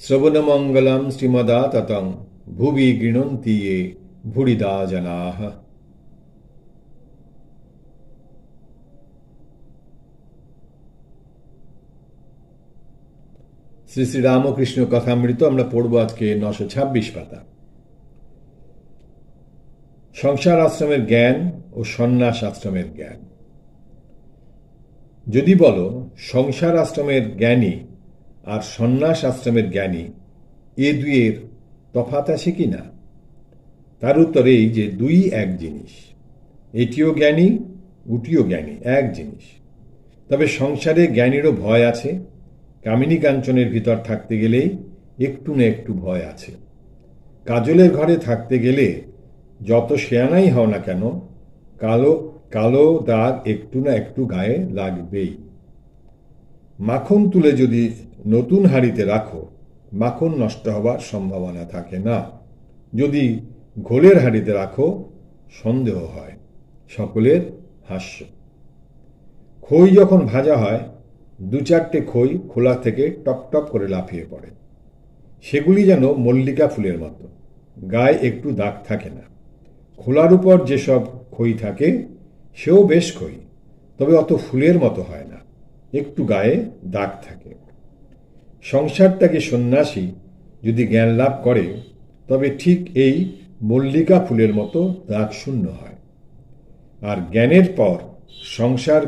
শ্রবণমঙ্গলম শ্রীমদাততং ভুবি গৃণন্তি ये ভুরিদা জনাः শ্রী শ্রী রামকৃষ্ণ কথামৃত আমরা পড়ব আজকে নশো ছাব্বিশ পাতা। সংসার আশ্রমের জ্ঞান ও সন্ন্যাস আশ্রমের জ্ঞান। যদি বলো, সংসার আশ্রমের জ্ঞানী আর সন্ন্যাস আশ্রমের জ্ঞানী, এ দুইয়ের তফাত আছে কি না? তার উত্তর এই যে দুই এক জিনিস। এটিও জ্ঞানী, উটিও জ্ঞানী, এক জিনিস। তবে সংসারে জ্ঞানীরও ভয় আছে, কামিনী কাঞ্চনের ভিতর থাকতে গেলেই একটু না একটু ভয় আছে। কাজলের ঘরে থাকতে গেলে যত শেয়ানাই হও না কেন, কালো কালো দাগ একটু না একটু গায়ে লাগবেই। মাখন তুলে যদি নতুন হাঁড়িতে রাখো, মাখন নষ্ট হবার সম্ভাবনা থাকে না। যদি ঘোলের হাঁড়িতে রাখো, সন্দেহ হয়, সকলের হাস্য। খই যখন ভাজা হয়, দু চারটে খই খোলা থেকে টপ টপ করে লাফিয়ে পড়ে। সেগুলি যেন মল্লিকা ফুলের মতো, গায়ে একটু দাগ থাকে না। খোলার উপর যেসব খই থাকে, সেও বেশ খই, তবে অত ফুলের মতো হয় না। একটু গায়ে দাগ থাকে। সংসারটাকে সন্ন্যাসী যদি জ্ঞান লাভ করে, তবে ঠিক এই মল্লিকা ফুলের মতো দাগ শূন্য হয়। আর জ্ঞানের পর সংসার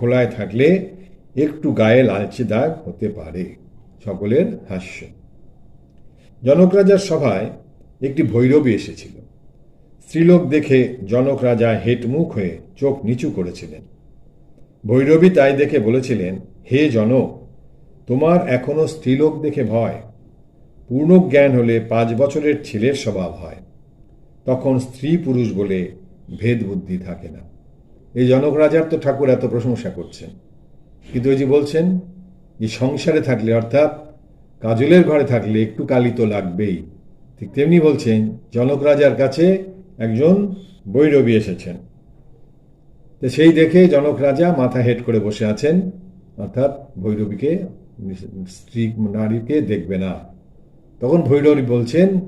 খোলায় থাকলে একটু গায়ে লালচে দাগ হতে পারে, সকলের হাস্য। জনক রাজার সভায় একটি ভৈরবী এসেছিল। স্ত্রীলোক দেখে জনক রাজা হেটমুখ হয়ে চোখ নিচু করেছিলেন। ভৈরবী তাই দেখে বলেছিলেন, হে জনক তোমার এখনও স্ত্রীলোক দেখে ভয়। পূর্ণ জ্ঞান হলে পাঁচ বছরের ছেলের স্বভাব হয়। তখন স্ত্রী পুরুষ বলে ভেদ বুদ্ধি থাকে না। এই জনক রাজার তো ঠাকুর এত প্রশংসা করছেন। কিন্তু ওই যে বলছেন যে সংসারে থাকলে অর্থাৎ কাজলের ঘরে থাকলে একটু কালি তো লাগবেই। ঠিক তেমনি বলছেন, জনক রাজার কাছে একজন বৈরবী এসেছেন। সেই দেখে জনক রাজা মাথা হেট করে বসে আছেন। অর্থাৎ ভৈরবীকে, স্ত্রী নারীকে দেখবে না। তখন ভৈরবী বলছেন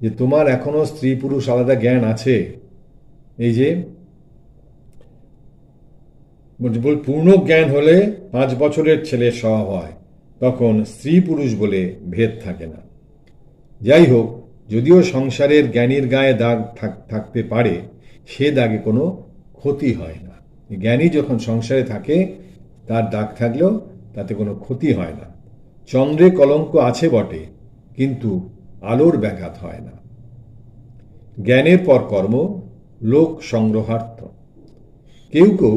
যে, তোমার এখনও স্ত্রী পুরুষ আলাদা জ্ঞান আছে? এই যে পূর্ণ জ্ঞান হলে পাঁচ বছরের ছেলে স্বভাব হয়। তখন স্ত্রী পুরুষ বলে ভেদ থাকে না। যাই হোক, যদিও সংসারের জ্ঞানীর গায়ে দাগ থাকতে পারে, সে দাগে কোনো ক্ষতি হয় না। জ্ঞানী যখন সংসারে থাকে, তার দাগ থাকলেও তাতে কোনো ক্ষতি হয় না। চন্দ্রে কলঙ্ক আছে বটে, কিন্তু আলোর ব্যাঘাত হয় না। জ্ঞানের পর কর্ম, লোক সংগ্রহার্থ। কেউ কেউ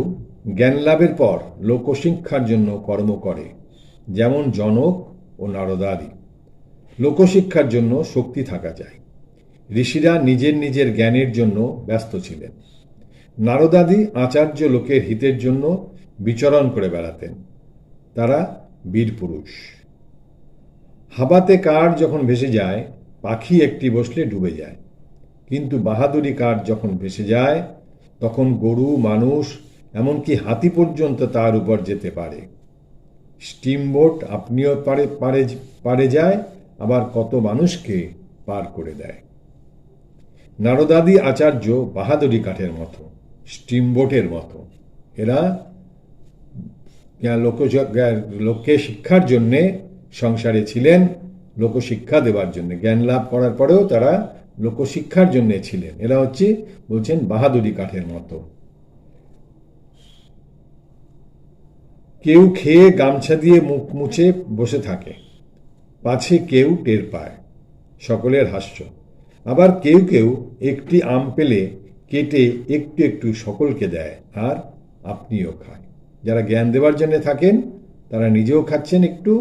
জ্ঞান লাভের পর লোকশিক্ষার জন্য কর্ম করে, যেমন জনক ও নারদাদি। লোকশিক্ষার জন্য শক্তি থাকা যায় ঋষিরা নিজের নিজের জ্ঞানের জন্য ব্যস্ত ছিলেন। নারদাদি আচার্য লোকের হিতের জন্য বিচরণ করে বেড়াতেন। তারা বীর পুরুষ। হাবাতে কার যখন ভেসে যায়, পাখি একটি বসলে ডুবে যায়। কিন্তু বাহাদুরি কার যখন ভেসে যায়, তখন গরু, মানুষ, এমনকি হাতি পর্যন্ত তার উপর যেতে পারে। স্টিমবোট আপনিও পারে পারে পারে যায়, আবার কত মানুষকে পার করে দেয়। নারদাদি আচার্য বাহাদুরি কাঠের মতো। স্টিমবোটের মতো। এরা লোক লোককে শিক্ষার জন্যে সংসারে ছিলেন, লোকশিক্ষা দেওয়ার জন্য। জ্ঞান লাভ করার পরেও তারা লোকশিক্ষার জন্যে ছিলেন। এরা হচ্ছে, বলছেন, বাহাদুরি কাঠের মতো। কেউ খেয়ে গামছা দিয়ে মুখ মুছে বসে থাকে। পাছে কেউ টের পায়। সকলের হাস্য। আবার কেউ কেউ একটি আম পেলে কেটে একটু একটু সকলকে দেয়, আর আপনিও খায় যারা জ্ঞান দেওয়ার জন্য থাকেন, তারা নিজেও খাচ্ছেন একটু,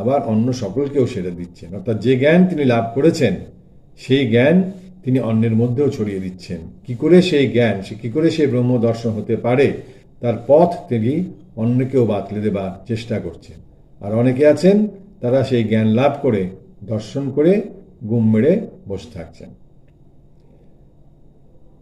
আবার অন্য সকলকেও সেটা দিচ্ছেন। অর্থাৎ যে জ্ঞান তিনি লাভ করেছেন, সেই জ্ঞান তিনি অন্যের মধ্যেও ছড়িয়ে দিচ্ছেন। কি করে সেই জ্ঞান, সে কী করে সেই ব্রহ্ম দর্শন হতে পারে, তার পথ তিনি অন্যকেও বাতলে দেবার চেষ্টা করছেন। আর অনেকে আছেন, তারা সেই জ্ঞান লাভ করে, দর্শন করে, গুম মেরে বসে থাকছেন।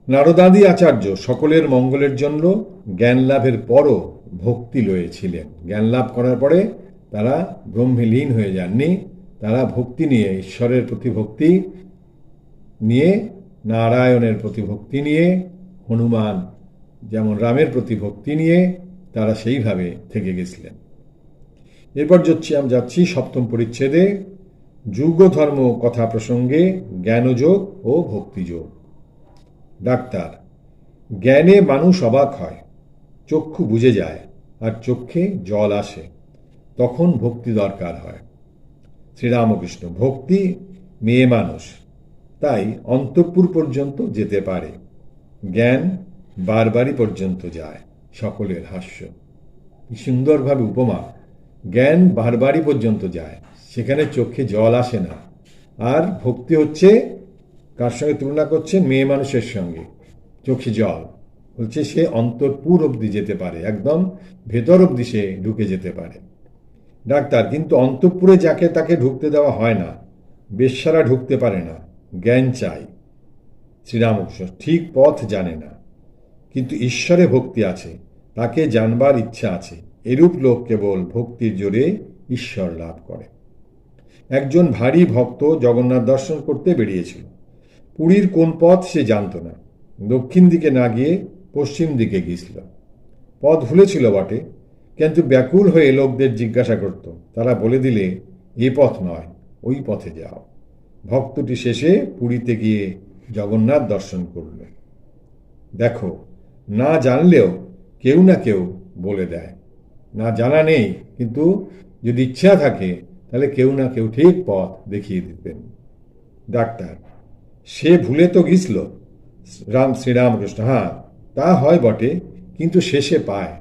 নারদাদি আচার্য সকলের মঙ্গলের জন্য জ্ঞান লাভের পরও ভক্তি লয়েছিলেন। জ্ঞান লাভ করার পরে তারা ব্রহ্মে লীন হয়ে যাননি। তারা ভক্তি নিয়ে, ঈশ্বরের প্রতি ভক্তি নিয়ে, নারায়ণের প্রতি ভক্তি নিয়ে, হনুমান যেমন রামের প্রতি ভক্তি নিয়ে তারা সেইভাবে থেকে গেছিলেন। এরপর যাচ্ছি, আমি যাচ্ছি সপ্তম পরিচ্ছেদে। যুগ ধর্ম কথা প্রসঙ্গে জ্ঞানযোগ ও ভক্তিযোগ। ডাক্তার। জ্ঞানে মানুষ অবাক হয়। চক্ষু বুঝে যায় আর চক্ষে জল আসে। তখন ভক্তি দরকার হয়। শ্রীরামকৃষ্ণ, ভক্তি মেয়ে মানুষ। তাই অন্তঃপুর পর্যন্ত যেতে পারে। জ্ঞান বারবারই পর্যন্ত যায় সকলের হাস্য। সুন্দরভাবে উপমা। জ্ঞান বারবারই পর্যন্ত যায়। সেখানে চোখে জল আসে না। আর ভক্তি হচ্ছে কার সঙ্গে তুলনা করছে? মেয়ে মানুষের সঙ্গে। চোখে জল। বলছে, সে অন্তরপুর অবধি যেতে পারে, একদম ভেতর অবধি সে ঢুকে যেতে পারে। ডাক্তার, কিন্তু অন্তঃপুরে যাকে তাকে ঢুকতে দেওয়া হয় না, বেশ্যারা ঢুকতে পারে না, জ্ঞান চাই। শ্রীরামকৃষ্ণ ঠিক পথ জানে না, কিন্তু ঈশ্বরে ভক্তি আছে, তাকে জানবার ইচ্ছা আছে। এরূপ লোক কেবল ভক্তির জোরে ঈশ্বর লাভ করে। একজন ভারী ভক্ত জগন্নাথ দর্শন করতে বেরিয়েছিল। পুরীর কোন পথ সে জানত না। দক্ষিণ দিকে না গিয়ে পশ্চিম দিকে গিয়েছিল। পথ ভুলেছিল বটে, কিন্তু ব্যাকুল হয়ে লোকদের জিজ্ঞাসা করত। তারা বলে দিলে, এ পথ নয়, ওই পথে যাও। ভক্তটি শেষে পুরীতে গিয়ে জগন্নাথ দর্শন করল। দেখো, না জানলেও কেউ না কেউ বলে দেয়। না জানা নেই, কিন্তু যদি ইচ্ছা থাকে, তাহলে কেউ না কেউ ঠিক পথ দেখিয়ে দিতেন। ডাক্তার সে ভুলে তো গিয়েছিল। রাম শ্রীরামকৃষ্ণ হ্যাঁ তা হয় বটে, কিন্তু শেষে পায়।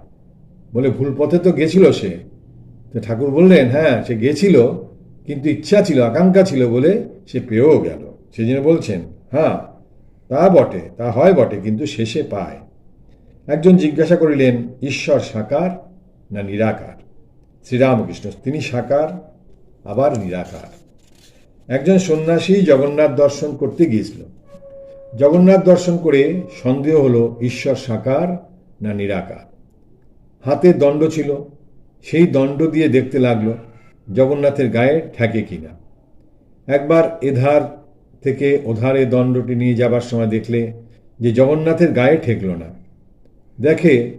বলে ভুল পথে তো গেছিল সে। তো ঠাকুর বললেন হ্যাঁ সে গেছিল, কিন্তু ইচ্ছা ছিল, আকাঙ্ক্ষা ছিল বলে সে পেয়েও গেল। সেই জন্য বলছেন হ্যাঁ তা বটে, তা হয় বটে, কিন্তু শেষে পায়। একজন জিজ্ঞাসা করিলেন, ঈশ্বর সাকার না নিরাকার? শ্রীরামকৃষ্ণ, তিনি সাকার, আবার নিরাকার। একজন সন্ন্যাসী জগন্নাথ দর্শন করতে গিয়েছিল। জগন্নাথ দর্শন করে সন্দেহ হলো, ঈশ্বর সাকার না নিরাকার? হাতে দণ্ড ছিল, সেই দণ্ড দিয়ে দেখতে লাগল, জগন্নাথের গায়ে ঠেকে কিনা। একবার এধার থেকে ওধারে দণ্ডটি নিয়ে যাবার সময় দেখলে যে জগন্নাথের গায়ে ঠেকল না। দেখে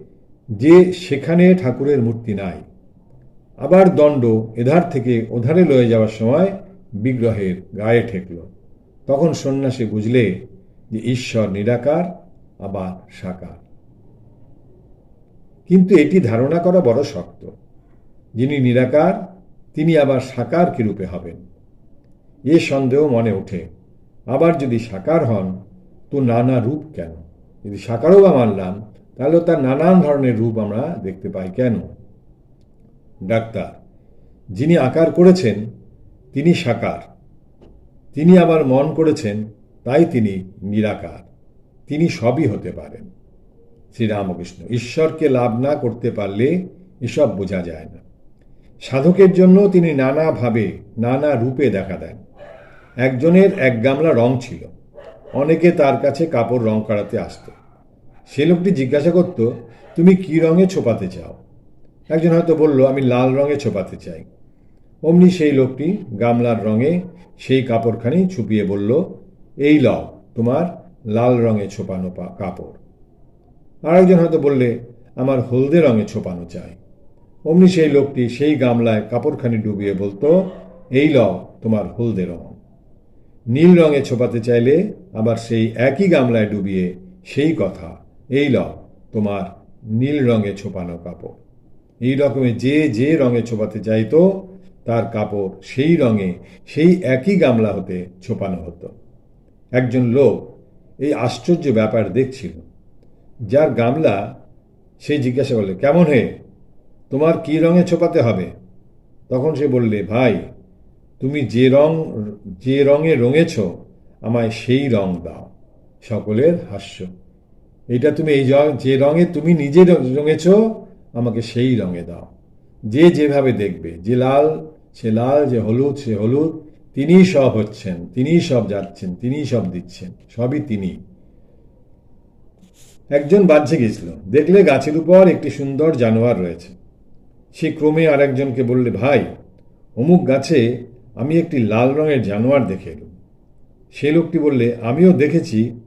যে সেখানে ঠাকুরের মূর্তি নাই। আবার দণ্ড এধার থেকে ওধারে লয়ে যাওয়ার সময় বিগ্রহের গায়ে ঠেকল। তখন সন্ন্যাসী বুঝলে যে ঈশ্বর নিরাকার, আবার সাকার। কিন্তু এটি ধারণা করা বড় শক্ত। যিনি নিরাকার, তিনি আবার সাকার কি রূপে হবেন? এ সন্দেহ মনে ওঠে। আবার যদি সাকার হন, তো নানা রূপ কেন? যদি সাকারও বা মানলাম, তাহলে তার নানান ধরনের রূপ আমরা দেখতে পাই কেন? ডাক্তার, যিনি আকার করেছেন তিনি সাকার। তিনি আবার মন করেছেন, তাই তিনি নিরাকার। তিনি সবই হতে পারেন। শ্রীরামকৃষ্ণ, ঈশ্বরকে লাভ না করতে পারলে এসব বোঝা যায় না। সাধকের জন্য তিনি নানাভাবে, নানা রূপে দেখা দেন। একজনের এক গামলা রং ছিল। অনেকে তার কাছে কাপড় রং করাতে আসত। সে লোকটি জিজ্ঞাসা করত, তুমি কি রঙে ছোপাতে চাও? একজন হয়তো বলল, আমি লাল রঙে ছোপাতে চাই। অমনি সেই লোকটি গামলার রঙে সেই কাপড়খানি ছুপিয়ে বলল, এই লও তোমার লাল রঙে ছোপানো কাপড়। আরেকজন হয়তো বললে, আমার হলদে রঙে ছোপানো চাই। অমনি সেই লোকটি সেই গামলায় কাপড়খানি ডুবিয়ে বলতো এই লও তোমার হলদে রঙ। নীল রঙে ছোপাতে চাইলে আবার সেই একই গামলায় ডুবিয়ে সেই কথা, এই লও তোমার নীল রঙে ছোপানো কাপড়। এই রকমে যে যে রঙে ছোপাতে চাইতো তার কাপড় সেই রঙে, সেই একই গামলা হতে ছোপানো হতো। একজন লোক এই আশ্চর্য ব্যাপার দেখছিল। যার গামলা, সে জিজ্ঞাসা করলে, কেমন হে? তোমার কি রঙে ছোপাতে হবে? তখন সে বললে, ভাই, তুমি যে রং, যে রঙে রঙেছ, আমায় সেই রং দাও। সকলের হাস্য। এটা তুমি এই যে রঙে তুমি নিজে রঙেছ, আমাকে সেই রঙে দাও। যে যেভাবে দেখবে, যে লাল সে লাল যে হলুদ, সে হলুদ, তিনিই সব হচ্ছেন, তিনিই সব যাচ্ছেন, তিনিই সব দিচ্ছেন, সবই তিনি। একজন বাহ্যে গেছিল, দেখলে গাছের উপর একটি সুন্দর জানোয়ার রয়েছে। সে ক্রমে আরেকজনকে বললে, ভাই, অমুক গাছে আমি একটি লাল রঙের জানোয়ার দেখে এলুম। সে লোকটি বললে, আমিও দেখেছি,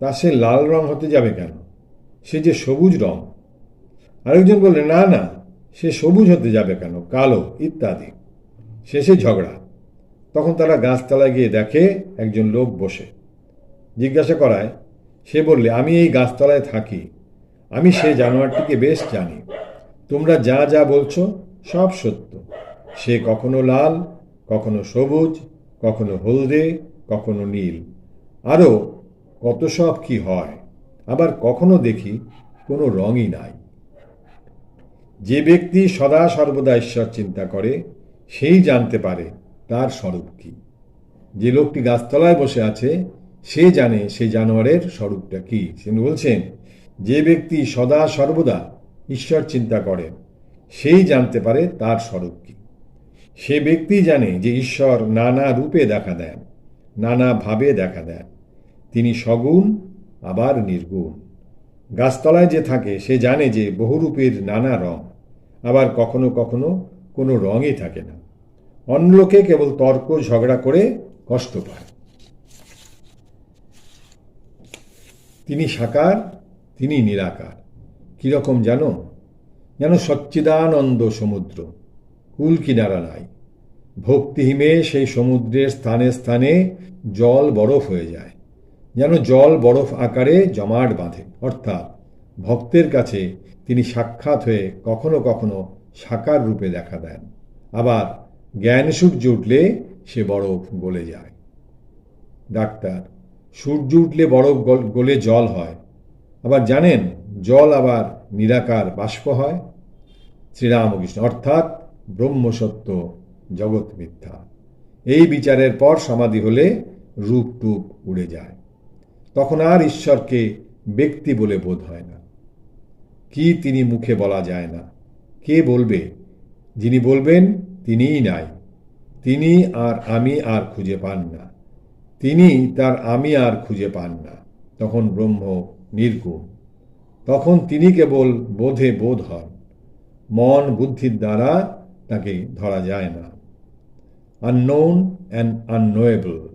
তা সে লাল রং হতে যাবে কেন? সে যে সবুজ রং। আরেকজন বললে, না না, সে সবুজ হতে যাবে কেন? কালো, ইত্যাদি। শেষে ঝগড়া। তখন তারা গাছতলায় গিয়ে দেখে একজন লোক বসে। জিজ্ঞাসা করায়, সে বললে, আমি এই গাছতলায় থাকি। আমি সে জানোয়ারটিকে বেশ জানি। তোমরা যা যা বলছো সব সত্য। সে কখনো লাল, কখনো সবুজ, কখনো হলদে, কখনো নীল। আরও কত সব কি হয়, আবার কখনো দেখি কোনো রঙই নাই। যে ব্যক্তি সদা সর্বদা ঈশ্বর চিন্তা করে সেই জানতে পারে তার স্বরূপ কি। যে লোকটি গাছতলায় বসে আছে, সে জানে সেই জানোয়ারের স্বরূপটা কি। তিনি বলছেন, যে ব্যক্তি সদা সর্বদা ঈশ্বর চিন্তা করেন সেই জানতে পারে তার স্বরূপ কি। সে ব্যক্তি জানে যে ঈশ্বর নানা রূপে দেখা দেন, নানা ভাবে দেখা দেন। তিনি সগুণ, আবার নির্গুণ। গাছতলায় যে থাকে, সে জানে যে বহুরূপের নানা রং, আবার কখনো কখনো কোনো রঙই থাকে না। অন্য লোকে কেবল তর্ক, ঝগড়া করে কষ্ট পায়। তিনি সাকার, তিনি নিরাকার। কীরকম জানো? যেন সচ্চিদানন্দ সমুদ্র। কুল কিনারা নাই। ভক্তিহিমে সেই সমুদ্রের স্থানে স্থানে জল বরফ হয়ে যায়। যেন জল বরফ আকারে জমাট বাঁধে। অর্থাৎ ভক্তের কাছে তিনি সাক্ষাৎ হয়ে কখনো কখনো সাকার রূপে দেখা দেন। আবার জ্ঞান সূর্য উঠলে সে বরফ গলে যায়। ডাক্তার, সূর্য উঠলে বরফ গল- গলে জল হয়। আবার জানেন, জল আবার নিরাকার বাষ্প হয়। শ্রীরামকৃষ্ণ, অর্থাৎ ব্রহ্মসত্য জগৎ মিথ্যা। এই বিচারের পর সমাধি হলে রূপ টুপ উড়ে যায়। তখন আর ঈশ্বরকে ব্যক্তি বলে বোধ হয় না। কি তিনি মুখে বলা যায় না। কে বলবে? যিনি বলবেন তিনিই নাই। তিনি আর আমি আর খুঁজে পান না। তিনি তার আমি আর খুঁজে পান না। তখন ব্রহ্ম নির্গুণ। তখন তিনি কেবল বোধে বোধ হন। মন বুদ্ধির দ্বারা তাকে ধরা যায় না। আননোন অ্যান্ড আননোয়েবল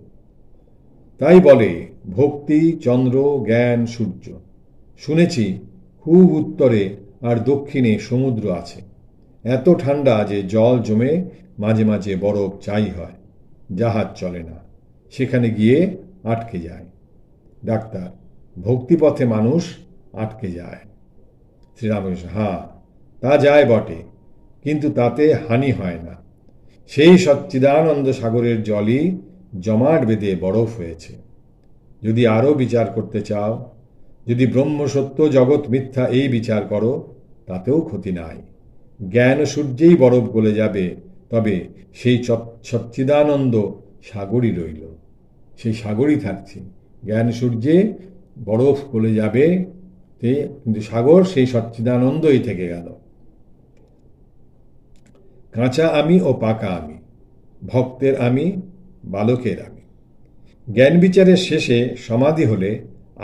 তাই বলে, ভক্তি, চন্দ্র, জ্ঞান, সূর্য। শুনেছি, খুব উত্তরে আর দক্ষিণে সমুদ্র আছে। এত ঠান্ডা যে জল জমে মাঝে মাঝে বরফ চাই হয়, জাহাজ চলে না, সেখানে গিয়ে আটকে যায়। ডাক্তার, ভক্তিপথে মানুষ আটকে যায়। শ্রীরামকৃষ্ণ হ্যাঁ তা যায় বটে, কিন্তু তাতে হানি হয় না। সেই সচ্চিদানন্দ সাগরের জলই জমাট বেঁধে বরফ হয়েছে। যদি আরও বিচার করতে চাও, যদি ব্রহ্মসত্য জগৎ মিথ্যা এই বিচার করো, তাতেও ক্ষতি নাই। জ্ঞান সূর্যেই বরফ গলে যাবে, তবে সেই সচ্চিদানন্দ সাগরই রইল। সেই সাগরই থাকছে। জ্ঞান সূর্যে বরফ গলে যাবে কিন্তু সাগর সেই সচ্চিদানন্দই থেকে গেল। কাঁচা আমি ও পাকা আমি, ভক্তের আমি, বালকের আমি। জ্ঞান বিচারের শেষে সমাধি হলে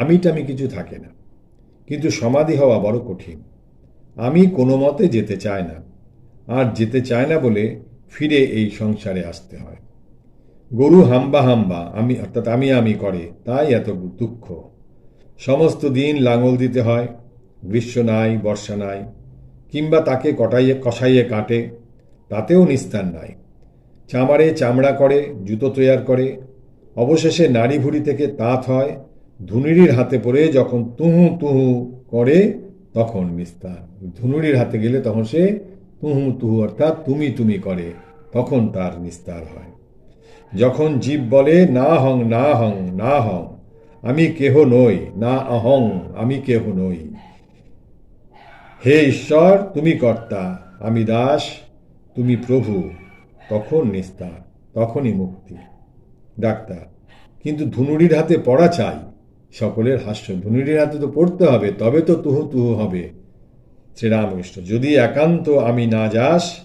আমিটামি কিছু থাকে না, কিন্তু সমাধি হওয়া বড় কঠিন। আমি কোনো মতে যেতে চায় না। আর যেতে চায় না বলে ফিরে এই সংসারে আসতে হয়। গরু হাম্বা হাম্বা, আমি অর্থাৎ আমি আমি করে, তাই এত দুঃখ। সমস্ত দিন লাঙল দিতে হয়, গ্রীষ্ম নাই, বর্ষা নাই, কিংবা তাকে কটাইয়ে, কষাইয়ে কাটে, তাতেও নিস্তার নাই। চামারে চামড়া করে, জুতো তৈয়ার করে, অবশেষে নাড়ি ভুড়ি থেকে তাঁত হয়, ধুনুরির হাতে পড়ে যখন তুহু তুহু করে তখন নিস্তার ধুনুরির হাতে গেলে তখন সে তুহু তুহু অর্থাৎ তুমি তুমি করে, তখন তার নিস্তার হয়। যখন জীব বলে, না হং না হং না হং, আমি কেহ নই, না অহং, আমি কেহ নই। হে ঈশ্বর, তুমি কর্তা, আমি দাস, তুমি প্রভু। তখন নিস্তার, তখনই মুক্তি। ডাক্তার, কিন্তু ধুনুরির হাতে পড়া চাই। সকলের হাস্য ধুনুরির হাতে তো পড়তে হবে, তবে তো তুহু তুহু হবে। শ্রীরামকৃষ্ণ, যদি একান্ত আমি না যাস,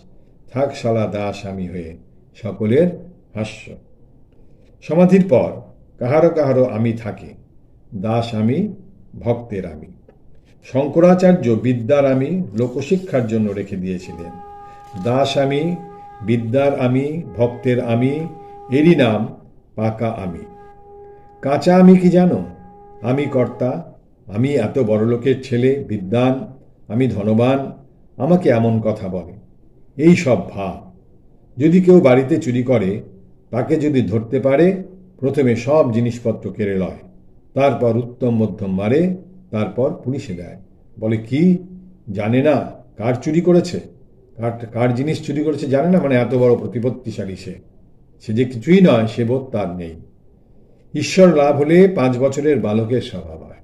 থাক শালা দাস আমি হয়ে। সকলের হাস্য। সমাধির পর কাহারো কাহারো আমি থাকে, দাস আমি, ভক্তের আমি। শঙ্করাচার্য বিদ্যার আমি লোকশিক্ষার জন্য রেখে দিয়েছিলেন। দাস আমি, বিদ্যার আমি, ভক্তের আমি, এরই নাম পাকা আমি। কাঁচা আমি কি জানো? আমি কর্তা, আমি এত বড়লোকের ছেলে বিদ্যান আমি ধনবান, আমাকে এমন কথা বলে। এই সব ভাব। যদি কেউ বাড়িতে চুরি করে, তাকে যদি ধরতে পারে, প্রথমে সব জিনিসপত্র কেড়ে লয়। তারপর উত্তম মধ্যম মারে, তারপর পুলিশে দেয়। বলে, কি? জানে না? কার চুরি করেছে? কার কার জিনিস চুরি করেছে জানে না? মানে এত বড় প্রতিপত্তিশালী সে। সে যে কিছুই নয়, সে বোধ তার নেই। ঈশ্বর লাভ হলে পাঁচ বছরের বালকের স্বভাব হয়।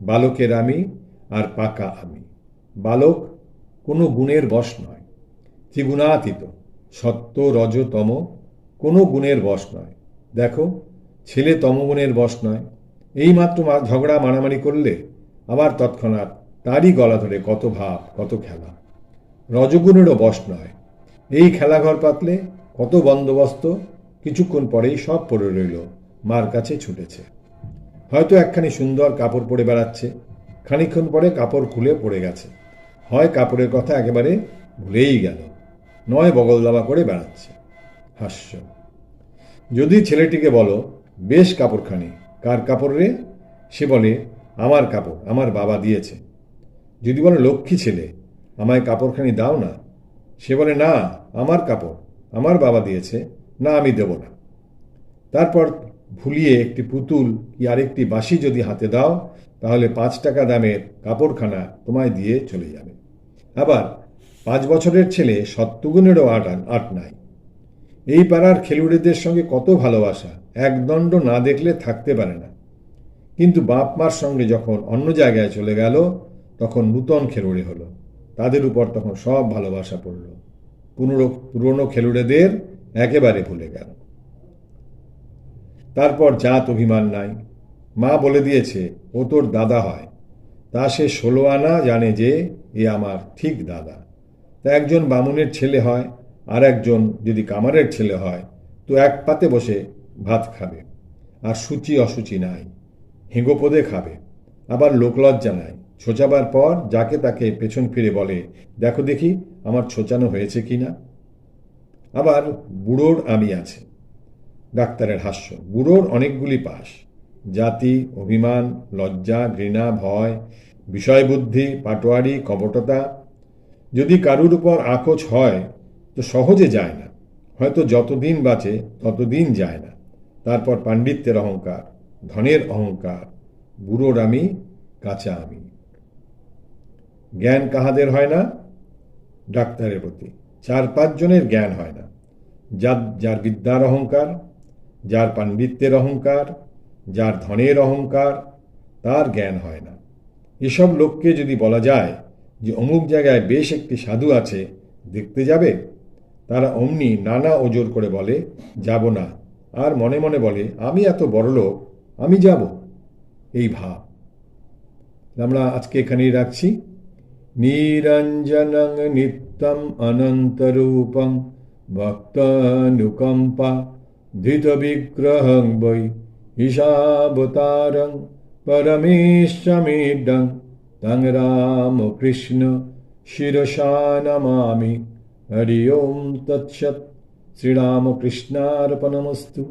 বালকের আমি আর পাকা আমি। বালক কোনো গুণের বশ নয়। ত্রিগুণাতীত, সত্য, রজ, তম কোনো গুণের বশ নয়। দেখো, ছেলে তমগুণের বশ নয়। এইমাত্র ঝগড়া মারামারি করলে আবার তৎক্ষণাৎ তারই গলা ধরে কত ভাব, কত খেলা। রজগুণেরও বশ নয়। এই খেলাঘর পাতলে কত বন্দোবস্ত, কিছুক্ষণ পরেই সব পড়ে রইল। মার কাছে ছুটেছে। হয়তো একখানি সুন্দর কাপড় পরে বেড়াচ্ছে। খানিকক্ষণ পরে কাপড় খুলে পড়ে গেছে। হয় কাপড়ের কথা একেবারে ভুলেই গেল। নয় বগল দাবা করে বেড়াচ্ছে। হাস্য। যদি ছেলেটিকে বলো, বেশ কাপড়খানি, কার কাপড় রে? সে বলে, আমার কাপড়, আমার বাবা দিয়েছে। যদি বলো, লক্ষ্মী ছেলে, আমায় কাপড়খানি দাও না? সে বলে, না, আমার কাপড়, আমার বাবা দিয়েছে, না আমি দেব না। তারপর ভুলিয়ে একটি পুতুল কি আরেকটি বাঁশি যদি হাতে দাও, তাহলে পাঁচ টাকা দামের কাপড়খানা তোমায় দিয়ে চলে যাবে। আবার পাঁচ বছরের ছেলে সত্যগুণেরও আট আট নাই। এই পাড়ার খেলুড়েদের সঙ্গে কত ভালোবাসা একদণ্ড না দেখলে থাকতে পারে না। কিন্তু বাপ মার সঙ্গে যখন অন্য জায়গায় চলে গেল, তখন নূতন খেলুড়ে হলো। তাদের উপর তখন সব ভালোবাসা পড়ল। পুনরো পুরনো খেলুড়েদের একেবারে ভুলে গেল। তারপর জাত অভিমান নাই। মা বলে দিয়েছে, ও তোর দাদা হয়। তা সে ষোলো আনা জানে যে এ আমার ঠিক দাদা। তা একজন বামুনের ছেলে হয়, আর একজন যদি কামারের ছেলে হয়, তো এক পাতে বসে ভাত খাবে। আর সূচি অসুচি নাই হেঁগোপদে খাবে। আবার লোকলজ্জা নাই। ছোচাবার পর যাকে তাকে পেছন ফিরে বলে, দেখো দেখি, আমার ছোচানো হয়েছে কি না আবার, বুড়োর আমি আছে। ডাক্তারের হাস্য। বুড়োর অনেকগুলি পাশ। জাতি, অভিমান, লজ্জা, ঘৃণা, ভয়, বিষয়বুদ্ধি, পাটোয়ারি, কপটতা। যদি কারুর উপর আঁকোচ হয়, তো সহজে যায় না। হয়তো যতদিন বাঁচে, ততদিন যায় না। তারপর পাণ্ডিত্যের অহংকার, ধনের অহংকার বুড়োর আমি, কাঁচা আমি। জ্ঞান কাহাদের হয় না? ডাক্তারের প্রতি। চার পাঁচজনের জ্ঞান হয় না। যার যার বিদ্যার অহংকার যার পাণ্ডিত্যের অহংকার, যার ধনের অহংকার, তার জ্ঞান হয় না। এসব লোককে যদি বলা যায় যে অমুক জায়গায় বেশ একটি সাধু আছে, দেখতে যাবে? তারা অমনি নানা ওজোর করে বলে, যাব না। আর মনে মনে বলে, আমি এত বড় লোক, আমি যাব? এই ভাব। আমরা আজকে এখানেই রাখছি। নিরঞ্জনং নিত্যম অনন্তরূপং ভক্তানুকম্পা ধৃতবিগ্রহং বৈ ঈশাবতারং পরমেশ্বমিডং তং রামকৃষ্ণ শিরসা নমামি হরি ওম তৎসৎ শ্রীরামকৃষ্ণার্পণমস্তু